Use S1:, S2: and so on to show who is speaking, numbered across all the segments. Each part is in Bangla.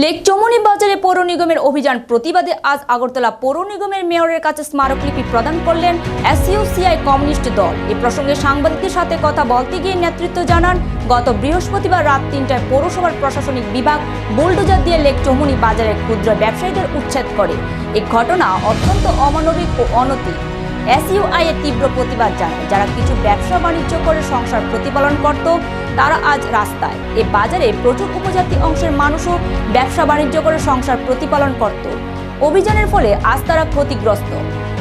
S1: লেক চমনি বাজারে পৌর নিগমের অভিযান প্রতিবাদে আজ আগরতলা পৌর নিগমের মেয়রের কাছে স্মারকলিপি প্রদান করলেন এসইউসিআই কমিউনিস্ট দল। এ প্রসঙ্গে সাংবাদিকদের সাথে কথা বলতে গিয়ে নেতৃত্ব জানান, গত বৃহস্পতিবার রাত তিনটায় পৌরসভার প্রশাসনিক বিভাগ বুলডোজার দিয়ে লেক চমনি বাজারের ক্ষুদ্র ব্যবসায়ীদের উচ্ছেদ করে। এই ঘটনা অত্যন্ত অমানবিক ও অনৈতিক। এসইউআই এর তীব্র প্রতিবাদ জানায়। যারা কিছু ব্যবসা বাণিজ্য করে সংসার প্রতিপালন করত, তারা আজ রাস্তায়। এ বাজারে প্রচুর উপজাতি অংশের মানুষও ব্যবসা বাণিজ্য করে সংসার প্রতিপালন করত। অভিযানের ফলে আজ তারা ক্ষতিগ্রস্ত।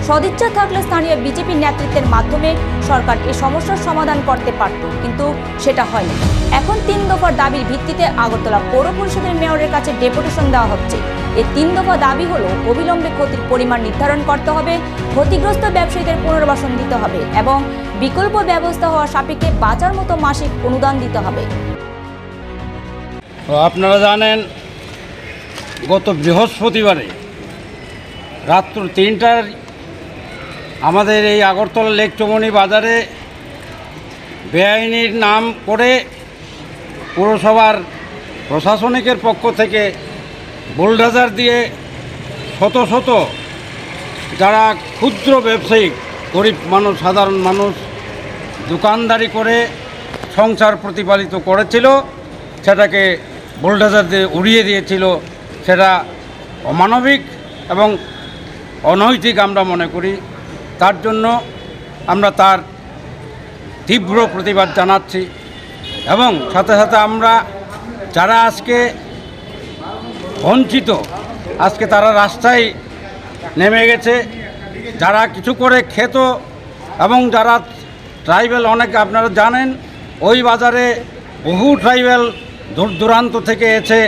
S1: সদিচ্ছা থাকলে স্থানীয় বিজেপি নেতৃত্বের মাধ্যমে সরকার এ সমস্যার সমাধান করতে পারত, কিন্তু সেটা হয়নি। এখন তিন দফার দাবির ভিত্তিতে আগরতলা পৌর পরিষদের মেয়রের কাছে ডেপুটেশন দেওয়া হচ্ছে। এই তিন দফা দাবি হলো অবিলম্বে ক্ষতির পরিমাণ নির্ধারণ করতে হবে, ক্ষতিগ্রস্ত ব্যবসায়ীদের পুনর্বাসন দিতে হবে এবং বিকল্প ব্যবস্থা হওয়া সাপেক্ষে বাজার মতো মাসিক অনুদান দিতে হবে।
S2: আপনারা জানেন, গত বৃহস্পতিবারে রাত্র তিনটার আমাদের এই আগরতলা লেক চমনি বাজারে বেআইনির নাম করে পুরসভার প্রশাসনিকের পক্ষ থেকে বোল্ডাজার দিয়ে শত শত যারা ক্ষুদ্র ব্যবসায়ী গরিব মানুষ, সাধারণ মানুষ দোকানদারি করে সংসার প্রতিপালিত করেছিল, সেটাকে বোল্ডাজার দিয়ে উড়িয়ে দিয়েছিল, সেটা অমানবিক এবং অনৈতিক আমরা মনে করি। তার জন্য আমরা তার তীব্র প্রতিবাদ জানাচ্ছি এবং সাথে সাথে আমরা যারা আজকে বঞ্চিত, আজকে তারা রাস্তায় নেমে গেছে, যারা কিছু করে খেত এবং যারা ট্রাইবেল অনেকে আপনারা জানেন, ওই বাজারে বহু ট্রাইবেল দূর দূরান্ত থেকে এসে,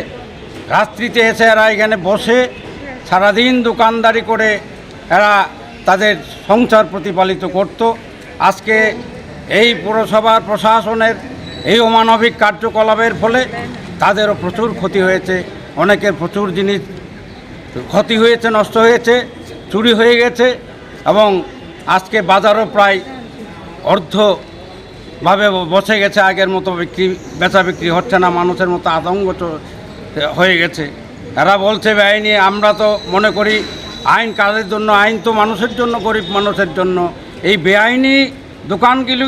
S2: রাত্রিতে এসে এরা এখানে বসে সারাদিন দোকানদারি করে এরা তাদের সংসার প্রতিপালিত করত। আজকে এই পুরসভার প্রশাসনের এই অমানবিক কার্যকলাপের ফলে তাদেরও প্রচুর ক্ষতি হয়েছে। অনেকের প্রচুর জিনিস ক্ষতি হয়েছে, নষ্ট হয়েছে, চুরি হয়ে গেছে এবং আজকে বাজারও প্রায় অর্ধভাবে বসে গেছে। আগের মতো বিক্রি, বেচা বিক্রি হচ্ছে না, মানুষের মতো আতঙ্ক হয়ে গেছে। এরা বলছে বেআইনি আমরা তো মনে করি আইন কাজের জন্য, আইন তো মানুষের জন্য, গরিব মানুষের জন্য। এই বেআইনি দোকানগুলি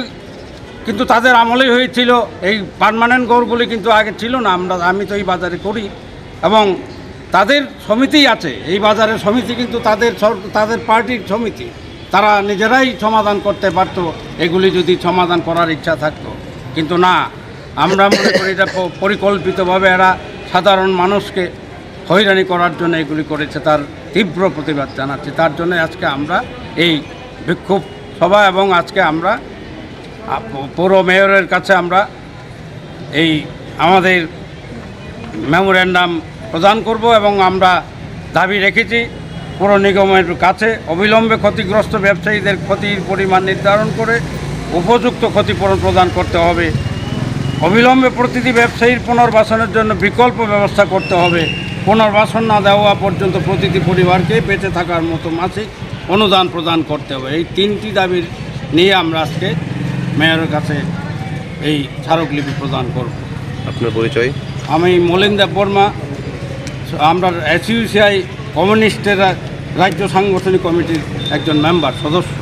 S2: কিন্তু তাদের আমলেই হয়েছিল। এই পার্মানেন্ট গড়গুলি কিন্তু আগে ছিল না, আমরা, আমি তো এই বাজারে করি। এবং তাদের সমিতি আছে, এই বাজারের সমিতি কিন্তু তাদের তাদের পার্টির সমিতি। তারা নিজেরাই সমাধান করতে পারতো, এগুলি যদি সমাধান করার ইচ্ছা থাকতো। কিন্তু না, আমরা মনে করি এটা পরিকল্পিতভাবে এরা সাধারণ মানুষকে হয়রানি করার জন্য এগুলি করেছে। তার তীব্র প্রতিবাদ জানাচ্ছি। তার জন্য আজকে আমরা এই বিক্ষোভ সভা এবং আজকে আমরা পৌর মেয়রের কাছে আমরা এই আমাদের মেমোরেন্ডাম প্রদান করব এবং আমরা দাবি রেখেছি পৌর নিগমের কাছে অবিলম্বে ক্ষতিগ্রস্ত ব্যবসায়ীদের ক্ষতির পরিমাণ নির্ধারণ করে উপযুক্ত ক্ষতিপূরণ প্রদান করতে হবে। অবিলম্বে প্রতিটি ব্যবসায়ীর পুনর্বাসনের জন্য বিকল্প ব্যবস্থা করতে হবে। পুনর্বাসন না দেওয়া পর্যন্ত প্রতিটি পরিবারকে বেঁচে থাকার মতো মাসিক অনুদান প্রদান করতে হবে। এই তিনটি দাবির নিয়ে আমরা আজকে মেয়রের কাছে এই স্মারকলিপি প্রদান করব।
S3: আপনার পরিচয়?
S2: আমি মলিন্দা বর্মা আমরা এসইউসিআই কমিউনিস্টের রাজ্য সাংগঠনিক কমিটির একজন মেম্বার সদস্য।